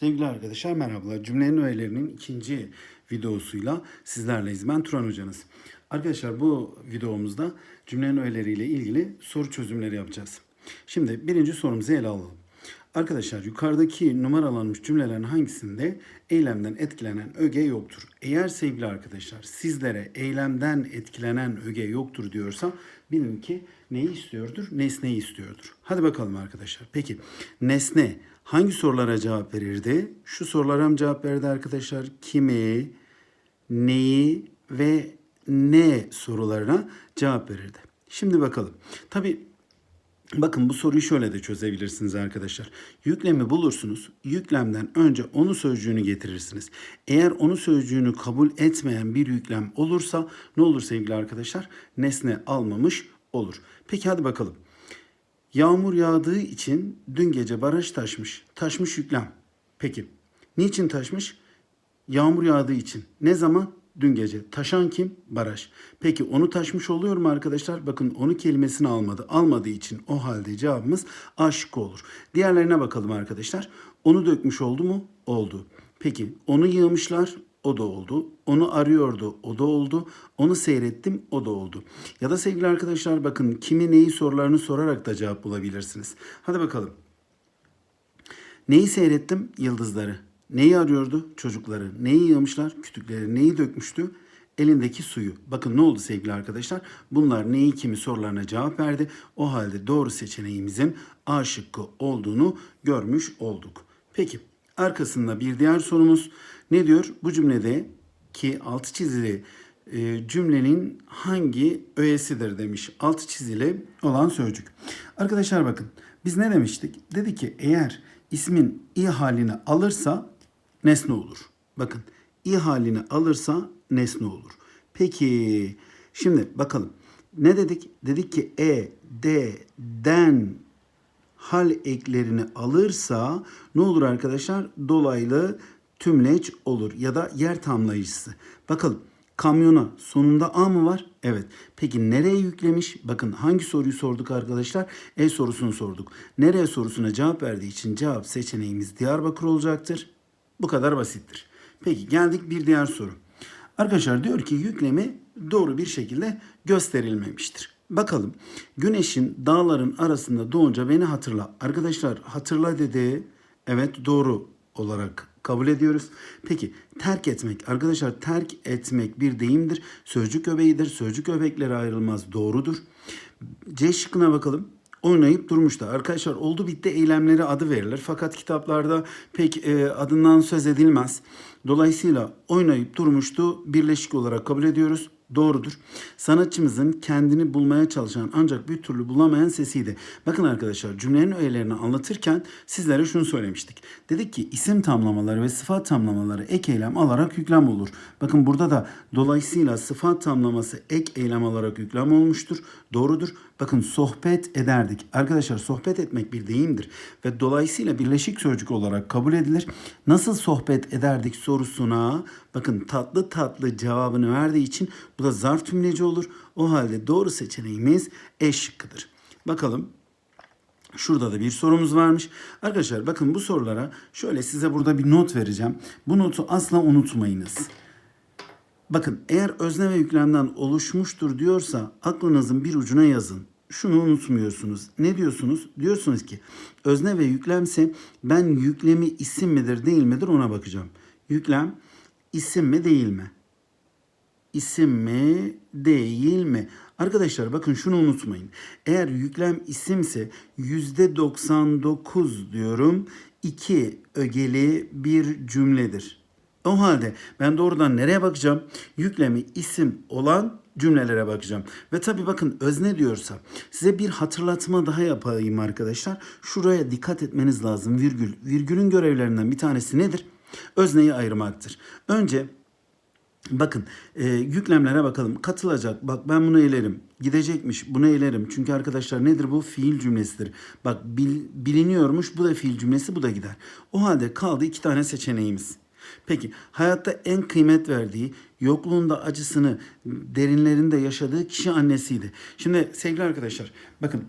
Sevgili arkadaşlar merhabalar. Cümlenin öğelerinin ikinci videosuyla sizlerleyiz. Ben Turan hocanız. Arkadaşlar bu videomuzda cümlenin öğeleriyle ilgili soru çözümleri yapacağız. Şimdi birinci sorumuzu ele alalım. Arkadaşlar yukarıdaki numaralanmış cümlelerin hangisinde eylemden etkilenen öge yoktur? Eğer sevgili arkadaşlar sizlere eylemden etkilenen öge yoktur diyorsa bilin ki neyi istiyordur? Nesneyi istiyordur. Hadi bakalım arkadaşlar. Peki nesne hangi sorulara cevap verirdi? Şu sorulara mı cevap verdi arkadaşlar? Kimi, neyi ve ne sorularına cevap verirdi. Şimdi bakalım. Tabii Bakın bu soruyu şöyle de çözebilirsiniz arkadaşlar. Yüklemi bulursunuz. Yüklemden önce onu sözcüğünü getirirsiniz. Eğer onu sözcüğünü kabul etmeyen bir yüklem olursa ne olur sevgili arkadaşlar? Nesne almamış olur. Peki hadi bakalım. Yağmur yağdığı için dün gece baraj taşmış. Taşmış yüklem. Peki. Niçin taşmış? Yağmur yağdığı için. Ne zaman? Dün gece. Taşan kim? Baraj. Peki onu taşmış oluyor mu arkadaşlar? Bakın onu kelimesini almadı. Almadığı için o halde cevabımız A şıkkı olur. Diğerlerine bakalım arkadaşlar. Onu dökmüş oldu mu? Oldu. Peki onu yığmışlar? O da oldu. Onu arıyordu. O da oldu. Onu seyrettim. O da oldu. Ya da sevgili arkadaşlar bakın kimi neyi sorularını sorarak da cevap bulabilirsiniz. Hadi bakalım. Neyi seyrettim? Yıldızları. Neyi arıyordu? Çocukları. Neyi yığmışlar? Kütükleri. Neyi dökmüştü? Elindeki suyu. Bakın ne oldu sevgili arkadaşlar? Bunlar neyi kimi sorularına cevap verdi. O halde doğru seçeneğimizin A şıkkı olduğunu görmüş olduk. Peki arkasında bir diğer sorumuz ne diyor? Bu cümlede ki altı çizili e, cümlenin hangi öğesidir demiş. Altı çizili olan sözcük. Arkadaşlar bakın biz ne demiştik? Dedi ki eğer ismin i halini alırsa nesne olur. Bakın i halini alırsa nesne olur. Peki şimdi bakalım. Ne dedik? Dedik ki e, de, den hal eklerini alırsa ne olur arkadaşlar? Dolaylı tümleç olur ya da yer tamlayıcısı. Bakalım kamyona sonunda A mı var? Evet. Peki nereye yüklemiş? Bakın hangi soruyu sorduk arkadaşlar? E sorusunu sorduk. Nereye sorusuna cevap verdiği için cevap seçeneğimiz Diyarbakır olacaktır. Bu kadar basittir. Peki geldik bir diğer soru. Arkadaşlar diyor ki yüklemi doğru bir şekilde gösterilmemiştir. Bakalım güneşin dağların arasında doğunca beni hatırla. Arkadaşlar hatırla dedi. Evet doğru olarak kabul ediyoruz. Peki terk etmek arkadaşlar terk etmek bir deyimdir. Sözcük öbeğidir. Sözcük öbekleri ayrılmaz doğrudur. C şıkkına bakalım oynayıp durmuştu. Arkadaşlar oldu bitti eylemleri adı verilir. Fakat kitaplarda pek e, adından söz edilmez. Dolayısıyla oynayıp durmuştu birleşik olarak kabul ediyoruz. Doğrudur. Sanatçımızın kendini bulmaya çalışan ancak bir türlü bulamayan sesiydi. Bakın arkadaşlar cümlenin öğelerini anlatırken sizlere şunu söylemiştik. Dedik ki isim tamlamaları ve sıfat tamlamaları ek eylem alarak yüklem olur. Bakın burada da dolayısıyla sıfat tamlaması ek eylem alarak yüklem olmuştur. Doğrudur. Bakın sohbet ederdik. Arkadaşlar sohbet etmek bir deyimdir ve dolayısıyla birleşik sözcük olarak kabul edilir. Nasıl sohbet ederdik sorusuna bakın tatlı tatlı cevabını verdiği için bu da zarf tümleci olur. O halde doğru seçeneğimiz E şıkkıdır. Bakalım Şurada da bir sorumuz varmış. Arkadaşlar bakın bu sorulara şöyle size burada bir not vereceğim. Bu notu asla unutmayınız. Bakın eğer özne ve yüklemden oluşmuştur diyorsa aklınızın bir ucuna yazın. Şunu unutmuyorsunuz. Ne diyorsunuz? Diyorsunuz ki özne ve yüklemse ben yüklemi isim midir değil midir ona bakacağım. Yüklem isim mi değil mi? İsim mi değil mi? Arkadaşlar bakın şunu unutmayın. Eğer yüklem isimse yüzde 99 diyorum iki ögeli bir cümledir. O halde ben doğrudan nereye bakacağım? Yüklemi isim olan cümlelere bakacağım. Ve tabii bakın özne diyorsa size bir hatırlatma daha yapayım arkadaşlar. Şuraya dikkat etmeniz lazım virgül. Virgülün görevlerinden bir tanesi nedir? Özneyi ayırmaktır. Önce Bakın e, yüklemlere bakalım. Katılacak. Bak ben bunu eylerim. Gidecekmiş. Bunu eylerim. Çünkü arkadaşlar nedir bu? Fiil cümlesidir. Bak bil, biliniyormuş. Bu da fiil cümlesi. Bu da gider. O halde kaldı iki tane seçeneğimiz. Peki hayatta en kıymet verdiği, yokluğunda acısını derinlerinde yaşadığı kişi annesiydi. Şimdi sevgili arkadaşlar bakın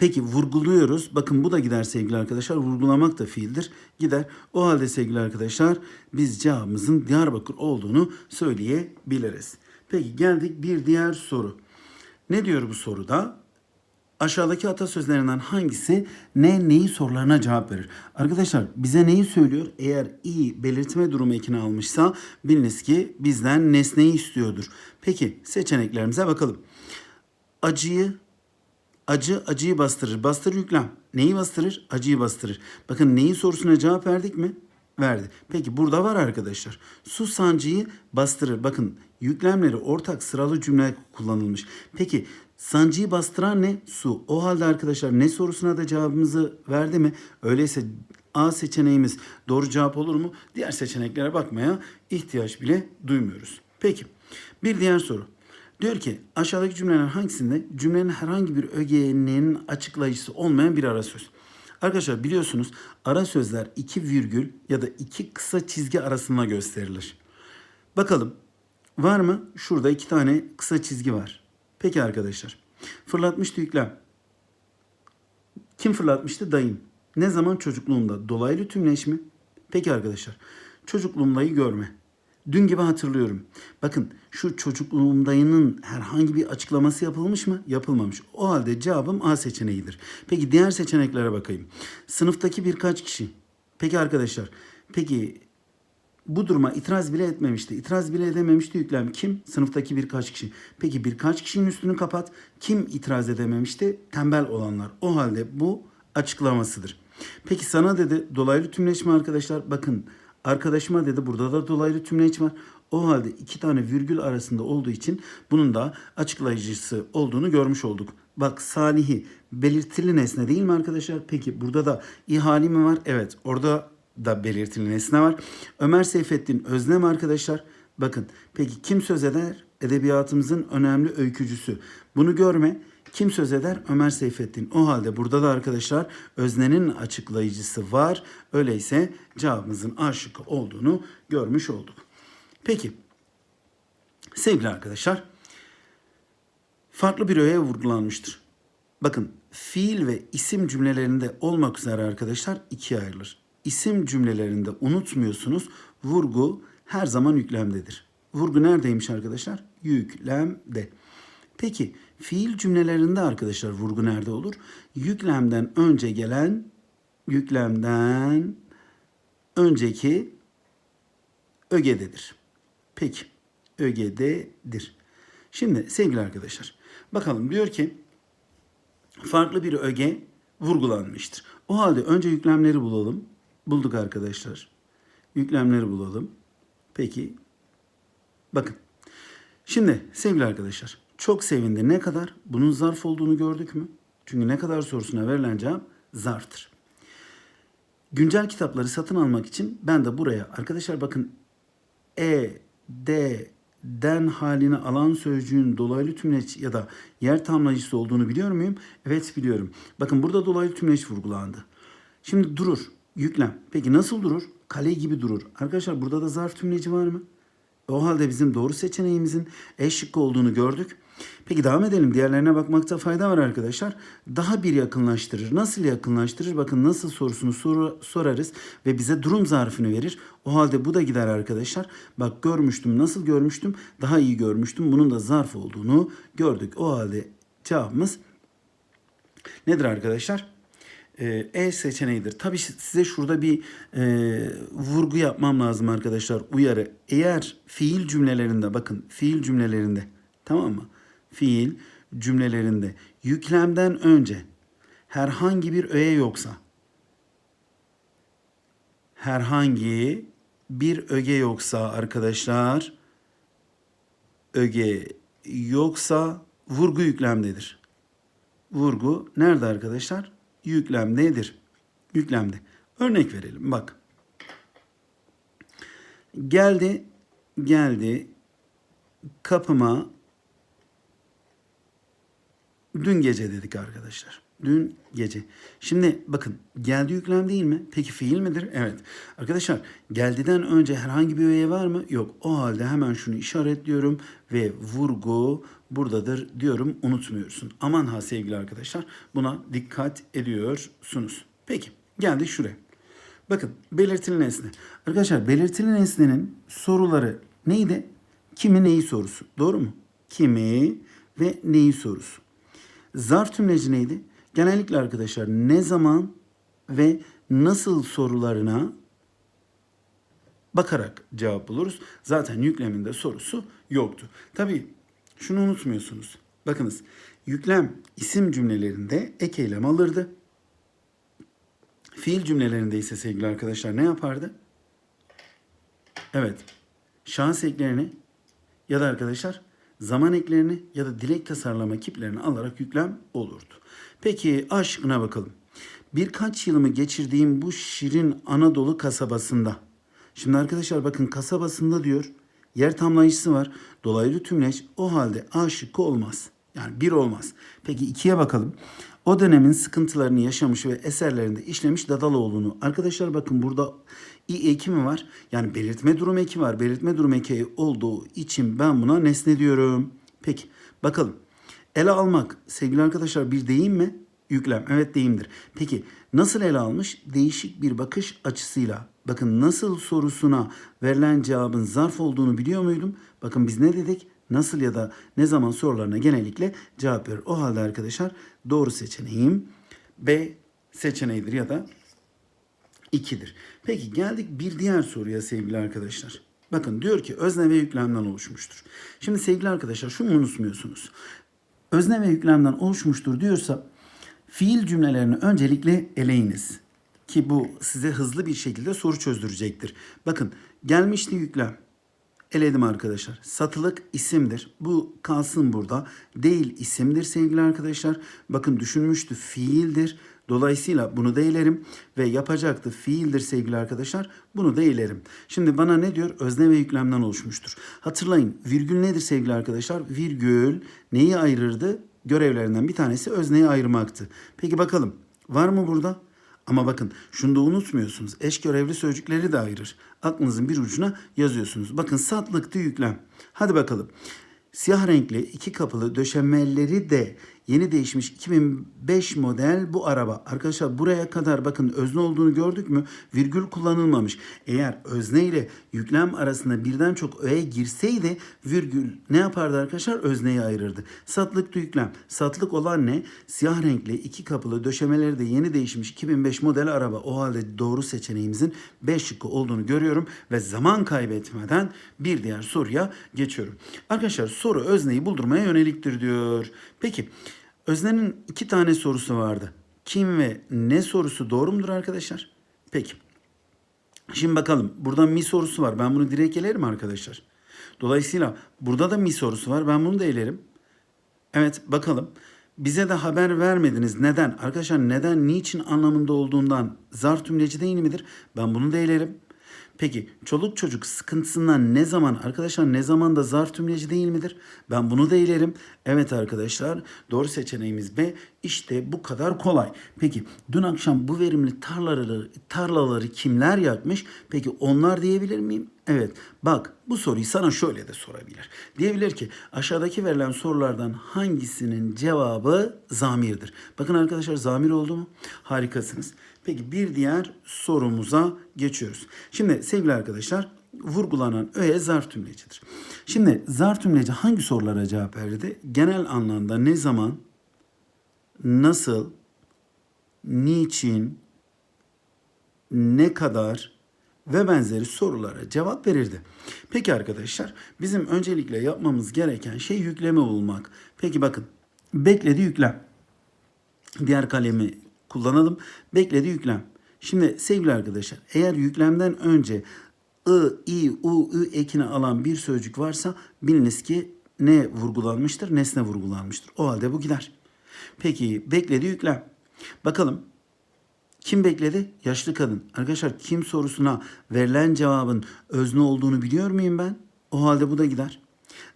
Peki vurguluyoruz. Bakın bu da gider sevgili arkadaşlar. Vurgulamak da fiildir. Gider. O halde sevgili arkadaşlar biz cevabımızın Diyarbakır olduğunu söyleyebiliriz. Peki geldik bir diğer soru. Ne diyor bu soruda? Aşağıdaki atasözlerinden hangisi ne neyi sorularına cevap verir? Arkadaşlar bize neyi söylüyor? Eğer i belirtme durumu ekini almışsa biliniz ki bizden nesneyi istiyordur. Peki seçeneklerimize bakalım. Acıyı Acı acıyı bastırır. Bastır yüklem. Neyi bastırır? Acıyı bastırır. Bakın neyi sorusuna cevap verdik mi? Verdi. Peki burada var arkadaşlar. Su sancıyı bastırır. Bakın yüklemleri ortak sıralı cümle kullanılmış. Peki sancıyı bastıran ne? Su. O halde arkadaşlar ne sorusuna da cevabımızı verdi mi? Öyleyse A seçeneğimiz doğru cevap olur mu? Diğer seçeneklere bakmaya ihtiyaç bile duymuyoruz. Peki bir diğer soru. Diyor ki aşağıdaki cümleler hangisinde cümlenin herhangi bir ögenin açıklayıcısı olmayan bir ara söz. Arkadaşlar biliyorsunuz ara sözler iki virgül ya da iki kısa çizgi arasında gösterilir. Bakalım var mı? Şurada iki tane kısa çizgi var. Peki arkadaşlar. Fırlatmıştı yüklem. Kim fırlatmıştı? Dayım. Ne zaman? Çocukluğumda. Dolaylı tümleş mi? Peki arkadaşlar. Çocukluğumdayı görme. Dün gibi hatırlıyorum. Bakın şu çocukluğumdayının herhangi bir açıklaması yapılmış mı? Yapılmamış. O halde cevabım A seçeneğidir. Peki diğer seçeneklere bakayım. Sınıftaki birkaç kişi. Peki arkadaşlar. Peki bu duruma itiraz bile etmemişti. İtiraz bile edememişti yüklem. Kim? Sınıftaki birkaç kişi. Peki birkaç kişinin üstünü kapat. Kim itiraz edememişti? Tembel olanlar. O halde bu açıklamasıdır. Peki sana dedi dolaylı tümleşme arkadaşlar. Bakın arkadaşıma dedi burada da dolaylı tümleç var. O halde iki tane virgül arasında olduğu için bunun da açıklayıcısı olduğunu görmüş olduk. Bak Salih'i belirtili nesne değil mi arkadaşlar? Peki burada da ihali mi var? Evet orada da belirtili nesne var. Ömer Seyfettin özne mi arkadaşlar? Bakın peki kim söz eder? Edebiyatımızın önemli öykücüsü. Bunu görme. Kim söz eder? Ömer Seyfettin. O halde burada da arkadaşlar öznenin açıklayıcısı var. Öyleyse cevabımızın A şıkkı olduğunu görmüş olduk. Peki sevgili arkadaşlar farklı bir öğe vurgulanmıştır. Bakın fiil ve isim cümlelerinde olmak üzere arkadaşlar ikiye ayrılır. İsim cümlelerinde unutmuyorsunuz vurgu her zaman yüklemdedir. Vurgu neredeymiş arkadaşlar? Yüklemde. Peki fiil cümlelerinde arkadaşlar vurgu nerede olur? Yüklemden önce gelen yüklemden önceki ögededir. Peki ögededir. Şimdi sevgili arkadaşlar bakalım diyor ki farklı bir öge vurgulanmıştır. O halde önce yüklemleri bulalım. Bulduk arkadaşlar. Yüklemleri bulalım. Peki bakın. Şimdi sevgili arkadaşlar çok sevindi. Ne kadar? Bunun zarf olduğunu gördük mü? Çünkü ne kadar sorusuna verilen cevap zarftır. Güncel kitapları satın almak için ben de buraya arkadaşlar bakın e, d, den halini alan sözcüğün dolaylı tümleç ya da yer tamlayıcısı olduğunu biliyor muyum? Evet biliyorum. Bakın burada dolaylı tümleç vurgulandı. Şimdi durur. Yüklem. Peki nasıl durur? Kale gibi durur. Arkadaşlar burada da zarf tümleci var mı? O halde bizim doğru seçeneğimizin E şıkkı olduğunu gördük. Peki devam edelim. Diğerlerine bakmakta fayda var arkadaşlar. Daha bir yakınlaştırır. Nasıl yakınlaştırır? Bakın nasıl sorusunu sor sorarız ve bize durum zarfını verir. O halde bu da gider arkadaşlar. Bak görmüştüm. Nasıl görmüştüm? Daha iyi görmüştüm. Bunun da zarf olduğunu gördük. O halde cevabımız nedir arkadaşlar? E seçeneğidir. Tabii size şurada bir e, vurgu yapmam lazım arkadaşlar. Uyarı. Eğer fiil cümlelerinde bakın fiil cümlelerinde tamam mı? Fiil cümlelerinde yüklemden önce herhangi bir öğe yoksa herhangi bir öge yoksa arkadaşlar öge yoksa vurgu yüklemdedir. Vurgu nerede arkadaşlar? Yüklemdedir. Yüklemde. Örnek verelim bak. Geldi, geldi kapıma dün gece dedik arkadaşlar. Dün gece. Şimdi bakın geldi yüklem değil mi? Peki fiil midir? Evet. Arkadaşlar geldiden önce herhangi bir öğe var mı? Yok. O halde hemen şunu işaretliyorum ve vurgu buradadır diyorum unutmuyorsun. Aman ha sevgili arkadaşlar buna dikkat ediyorsunuz. Peki geldi şuraya. Bakın belirtili nesne. Arkadaşlar belirtili nesnenin soruları neydi? Kimi neyi sorusu. Doğru mu? Kimi ve neyi sorusu. Zarf tümleci neydi? Genellikle arkadaşlar ne zaman ve nasıl sorularına bakarak cevap buluruz. Zaten yükleminde sorusu yoktu. Tabii şunu unutmuyorsunuz. Bakınız yüklem isim cümlelerinde ek eylem alırdı. Fiil cümlelerinde ise sevgili arkadaşlar ne yapardı? Evet. Şans eklerini ya da arkadaşlar zaman eklerini ya da dilek tasarlama kiplerini alarak yüklem olurdu. Peki A şıkkına bakalım. Birkaç yılımı geçirdiğim bu şirin Anadolu kasabasında. Şimdi arkadaşlar bakın kasabasında diyor. Yer tamlayıcısı var. Dolaylı tümleç o halde A şıkkı olmaz. Yani bir olmaz. Peki ikiye bakalım. O dönemin sıkıntılarını yaşamış ve eserlerinde işlemiş Dadaloğlu'nu. Arkadaşlar bakın burada i eki mi var? Yani belirtme durum eki var. Belirtme durum eki olduğu için ben buna nesne diyorum. Peki bakalım. Ele almak sevgili arkadaşlar bir deyim mi? Yüklem. Evet deyimdir. Peki nasıl ele almış? Değişik bir bakış açısıyla. Bakın nasıl sorusuna verilen cevabın zarf olduğunu biliyor muydum? Bakın biz ne dedik? Nasıl ya da ne zaman sorularına genellikle cevap verir. O halde arkadaşlar doğru seçeneğim B seçeneğidir ya da 2'dir. Peki geldik bir diğer soruya sevgili arkadaşlar. Bakın diyor ki özne ve yüklemden oluşmuştur. Şimdi sevgili arkadaşlar şunu unutmuyorsunuz. Özne ve yüklemden oluşmuştur diyorsa fiil cümlelerini öncelikle eleyiniz. Ki bu size hızlı bir şekilde soru çözdürecektir. Bakın gelmişti yüklem. Eledim arkadaşlar. Satılık isimdir. Bu kalsın burada. Değil isimdir sevgili arkadaşlar. Bakın düşünmüştü fiildir. Dolayısıyla bunu da elerim ve yapacaktı fiildir sevgili arkadaşlar. Bunu da elerim. Şimdi bana ne diyor? Özne ve yüklemden oluşmuştur. Hatırlayın virgül nedir sevgili arkadaşlar? Virgül neyi ayırırdı? Görevlerinden bir tanesi özneyi ayırmaktı. Peki bakalım var mı burada? Ama bakın şunu da unutmuyorsunuz. Eş görevli sözcükleri de ayırır. Aklınızın bir ucuna yazıyorsunuz. Bakın satlıktı yüklem. Hadi bakalım. Siyah renkli iki kapılı döşemeleri de yeni değişmiş 2005 model bu araba. Arkadaşlar buraya kadar bakın özne olduğunu gördük mü? Virgül kullanılmamış. Eğer özne ile yüklem arasında birden çok öğe girseydi virgül ne yapardı arkadaşlar? Özneyi ayırırdı. Satlıktı yüklem. Satlık olan ne? Siyah renkli iki kapılı döşemeleri de yeni değişmiş 2005 model araba. O halde doğru seçeneğimizin 5 şıkkı olduğunu görüyorum ve zaman kaybetmeden bir diğer soruya geçiyorum. Arkadaşlar soru özneyi buldurmaya yöneliktir diyor. Peki öznenin iki tane sorusu vardı. Kim ve ne sorusu doğru mudur arkadaşlar? Peki. Şimdi bakalım. Burada mi sorusu var. Ben bunu direkt elerim arkadaşlar. Dolayısıyla burada da mi sorusu var. Ben bunu da elerim. Evet bakalım. Bize de haber vermediniz. Neden? Arkadaşlar neden, niçin anlamında olduğundan zar tümleci değil midir? Ben bunu da elerim. Peki çoluk çocuk sıkıntısından ne zaman arkadaşlar ne zaman da zarf tümleci değil midir? Ben bunu da ilerim. Evet arkadaşlar doğru seçeneğimiz B. İşte bu kadar kolay. Peki dün akşam bu verimli tarlaları, tarlaları kimler yakmış? Peki onlar diyebilir miyim? Evet bak bu soruyu sana şöyle de sorabilir. Diyebilir ki aşağıdaki verilen sorulardan hangisinin cevabı zamirdir? Bakın arkadaşlar zamir oldu mu? Harikasınız. Peki bir diğer sorumuza geçiyoruz. Şimdi sevgili arkadaşlar vurgulanan öğe zarf tümlecidir. Şimdi zarf tümleci hangi sorulara cevap verdi? Genel anlamda ne zaman, nasıl, niçin, ne kadar ve benzeri sorulara cevap verirdi. Peki arkadaşlar bizim öncelikle yapmamız gereken şey yükleme bulmak. Peki bakın bekledi yüklem. Diğer kalemi kullanalım. Bekledi yüklem. Şimdi sevgili arkadaşlar eğer yüklemden önce ı, i, u, ü ekini alan bir sözcük varsa biliniz ki ne vurgulanmıştır? Nesne vurgulanmıştır. O halde bu gider. Peki bekledi yüklem. Bakalım kim bekledi? Yaşlı kadın. Arkadaşlar kim sorusuna verilen cevabın özne olduğunu biliyor muyum ben? O halde bu da gider.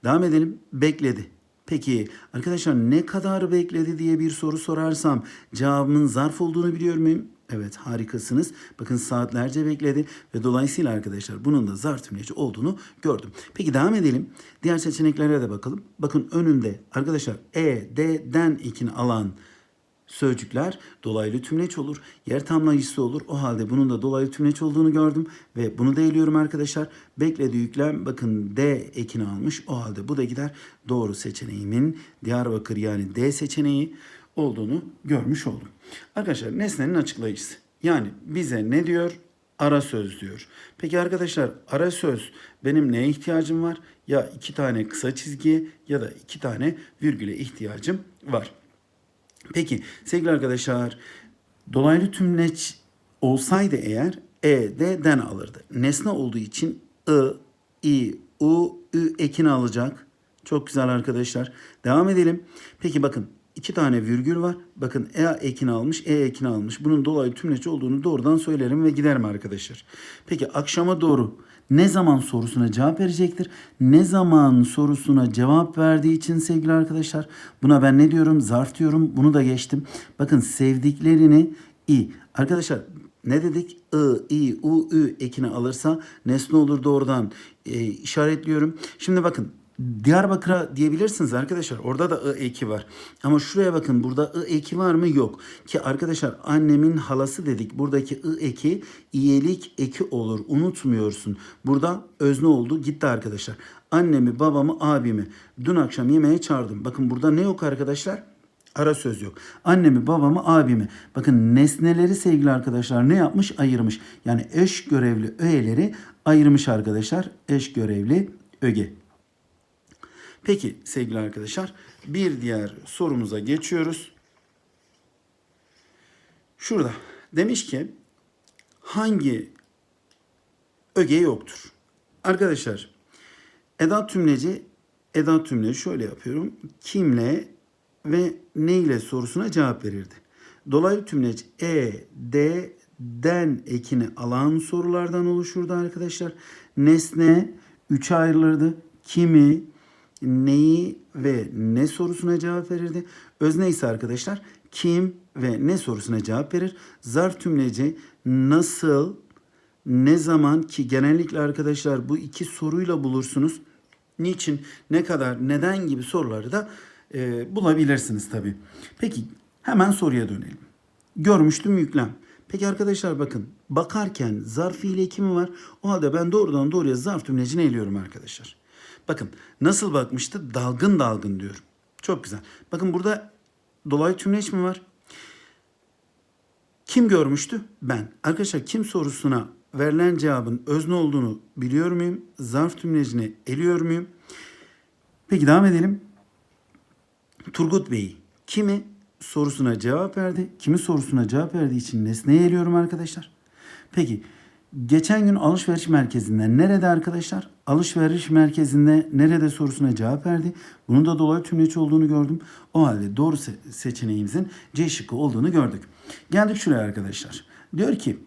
Devam edelim. Bekledi. Peki arkadaşlar ne kadar bekledi diye bir soru sorarsam cevabımın zarf olduğunu biliyor muyum? Evet harikasınız. Bakın saatlerce bekledi ve dolayısıyla arkadaşlar bunun da zarf tümleci olduğunu gördüm. Peki devam edelim. Diğer seçeneklere de bakalım. Bakın önünde arkadaşlar E, D'den ekini alan sözcükler dolaylı tümleç olur. Yer tamlayıcısı olur. O halde bunun da dolaylı tümleç olduğunu gördüm ve bunu da eliyorum arkadaşlar. Bekledi yüklem bakın D ekini almış. O halde bu da gider. Doğru seçeneğimin Diyarbakır yani D seçeneği olduğunu görmüş oldum. Arkadaşlar nesnenin açıklayıcısı. Yani bize ne diyor? Ara söz diyor. Peki arkadaşlar ara söz benim neye ihtiyacım var? Ya iki tane kısa çizgiye ya da iki tane virgüle ihtiyacım var. Peki sevgili arkadaşlar dolaylı tümleç olsaydı eğer e de den alırdı. Nesne olduğu için ı, i, u, ü ekini alacak. Çok güzel arkadaşlar. Devam edelim. Peki bakın iki tane virgül var. Bakın e ekini almış, e ekini almış. Bunun dolaylı tümleç olduğunu doğrudan söylerim ve giderim arkadaşlar. Peki akşama doğru ne zaman sorusuna cevap verecektir? Ne zaman sorusuna cevap verdiği için sevgili arkadaşlar buna ben ne diyorum? Zarf diyorum. Bunu da geçtim. Bakın sevdiklerini i. Arkadaşlar ne dedik? I, i, u, ü ekini alırsa nesne olur doğrudan e, işaretliyorum. Şimdi bakın Diyarbakır'a diyebilirsiniz arkadaşlar. Orada da I eki var. Ama şuraya bakın burada I eki var mı? Yok. Ki arkadaşlar annemin halası dedik. Buradaki I eki iyelik eki olur. Unutmuyorsun. Burada özne oldu. Gitti arkadaşlar. Annemi, babamı, abimi dün akşam yemeğe çağırdım. Bakın burada ne yok arkadaşlar? Ara söz yok. Annemi, babamı, abimi. Bakın nesneleri sevgili arkadaşlar ne yapmış? Ayırmış. Yani eş görevli öğeleri ayırmış arkadaşlar. Eş görevli öge. Peki sevgili arkadaşlar bir diğer sorumuza geçiyoruz. Şurada demiş ki hangi öge yoktur? Arkadaşlar edat tümleci edat tümleci şöyle yapıyorum. Kimle ve ne ile sorusuna cevap verirdi. Dolaylı tümleç e, d, den ekini alan sorulardan oluşurdu arkadaşlar. Nesne üçe ayrılırdı. Kimi, neyi ve ne sorusuna cevap verirdi. Özne ise arkadaşlar kim ve ne sorusuna cevap verir. Zarf tümleci nasıl, ne zaman ki genellikle arkadaşlar bu iki soruyla bulursunuz. Niçin, ne kadar, neden gibi soruları da e, bulabilirsiniz tabii. Peki hemen soruya dönelim. Görmüştüm yüklem. Peki arkadaşlar bakın bakarken zarf fiili kimi var? O halde ben doğrudan doğruya zarf tümlecini eliyorum arkadaşlar. Bakın nasıl bakmıştı? Dalgın dalgın diyorum. Çok güzel. Bakın burada dolaylı tümleç mi var? Kim görmüştü? Ben. Arkadaşlar kim sorusuna verilen cevabın özne olduğunu biliyor muyum? Zarf tümlecini eliyor muyum? Peki devam edelim. Turgut Bey kimi sorusuna cevap verdi? Kimi sorusuna cevap verdiği için nesneye eliyorum arkadaşlar. Peki geçen gün alışveriş merkezinde nerede arkadaşlar? Alışveriş merkezinde nerede sorusuna cevap verdi. Bunun da dolaylı tümleç olduğunu gördüm. O halde doğru se- seçeneğimizin C şıkkı olduğunu gördük. Geldik şuraya arkadaşlar. Diyor ki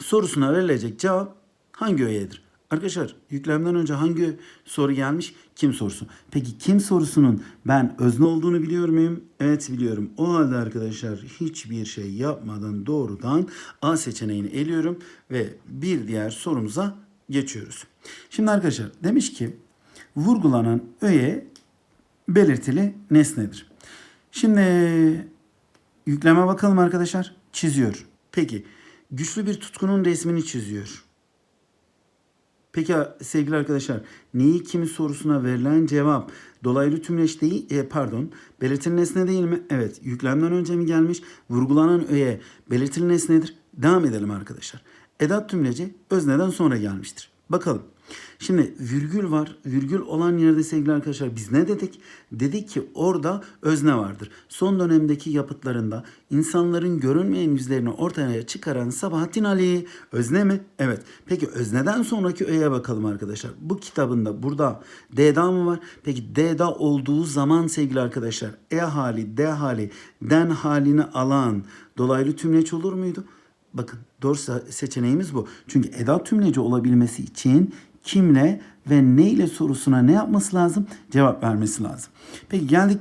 sorusuna verilecek cevap hangi öğedir? Arkadaşlar yüklemden önce hangi soru gelmiş? Kim sorusu. Peki kim sorusunun ben özne olduğunu biliyor muyum? Evet biliyorum. O halde arkadaşlar hiçbir şey yapmadan doğrudan A seçeneğini eliyorum ve bir diğer sorumuza geçiyoruz. Şimdi arkadaşlar demiş ki vurgulanan öğe belirtili nesnedir. Şimdi yükleme bakalım arkadaşlar. Çiziyor. Peki güçlü bir tutkunun resmini çiziyor. Peki sevgili arkadaşlar neyi kimi sorusuna verilen cevap dolaylı tümleç değil e, pardon belirtili nesne değil mi? Evet yüklemden önce mi gelmiş? Vurgulanan öğe belirtili nesnedir. Devam edelim arkadaşlar. Edat tümleci özneden sonra gelmiştir. Bakalım. Şimdi virgül var. Virgül olan yerde sevgili arkadaşlar biz ne dedik? Dedik ki orada özne vardır. Son dönemdeki yapıtlarında insanların görünmeyen yüzlerini ortaya çıkaran Sabahattin Ali özne mi? Evet. Peki özneden sonraki öğeye bakalım arkadaşlar. Bu kitabında burada D'da mı var? Peki D'da olduğu zaman sevgili arkadaşlar E hali, D hali, den halini alan dolaylı tümleç olur muydu? Bakın doğru seçeneğimiz bu. Çünkü edat tümleci olabilmesi için kimle ve ne ile sorusuna ne yapması lazım? Cevap vermesi lazım. Peki geldik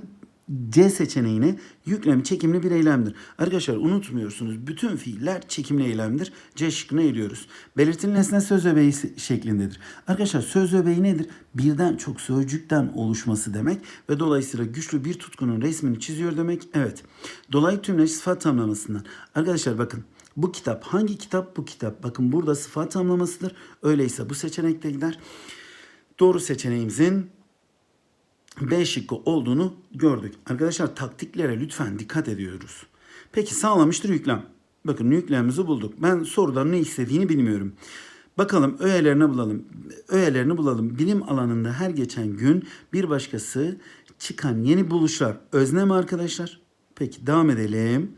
C seçeneğine yüklemi çekimli bir eylemdir. Arkadaşlar unutmuyorsunuz bütün fiiller çekimli eylemdir. C şıkkına eliyoruz. Belirtili nesne söz öbeği şeklindedir. Arkadaşlar söz öbeği nedir? Birden çok sözcükten oluşması demek ve dolayısıyla güçlü bir tutkunun resmini çiziyor demek. Evet. Dolayı tümleç sıfat tamlamasından. Arkadaşlar bakın bu kitap hangi kitap? Bu kitap. Bakın burada sıfat tamlamasıdır. Öyleyse bu seçenekte gider. Doğru seçeneğimizin B şıkkı olduğunu gördük. Arkadaşlar taktiklere lütfen dikkat ediyoruz. Peki sağlamıştır yüklem. Bakın yüklemimizi bulduk. Ben sorudan ne istediğini bilmiyorum. Bakalım öğelerini bulalım. Öğelerini bulalım. Bilim alanında her geçen gün bir başkası çıkan yeni buluşlar. Özne mi arkadaşlar? Peki devam edelim.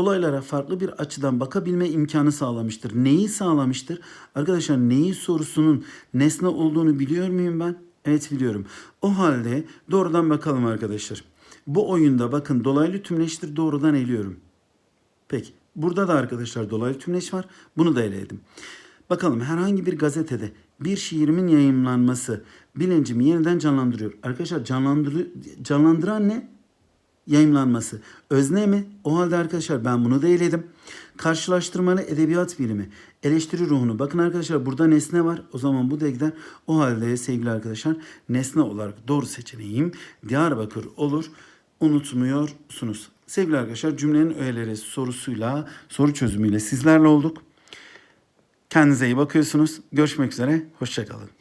Olaylara farklı bir açıdan bakabilme imkanı sağlamıştır. Neyi sağlamıştır? Arkadaşlar neyi sorusunun nesne olduğunu biliyor muyum ben? Evet biliyorum. O halde doğrudan bakalım arkadaşlar. Bu oyunda bakın dolaylı tümleştir doğrudan eliyorum. Peki burada da arkadaşlar dolaylı tümleş var. Bunu da eledim. Bakalım herhangi bir gazetede bir şiirimin yayınlanması bilincimi yeniden canlandırıyor. Arkadaşlar canlandır canlandıran ne? Yayınlanması. Özne mi? O halde arkadaşlar ben bunu da eledim. Karşılaştırmalı edebiyat bilimi. Eleştiri ruhunu. Bakın arkadaşlar burada nesne var. O zaman bu da gider. O halde sevgili arkadaşlar nesne olarak doğru seçeneğim Diyarbakır olur. Unutmuyorsunuz. Sevgili arkadaşlar cümlenin öğeleri sorusuyla, soru çözümüyle sizlerle olduk. Kendinize iyi bakıyorsunuz. Görüşmek üzere. Hoşçakalın.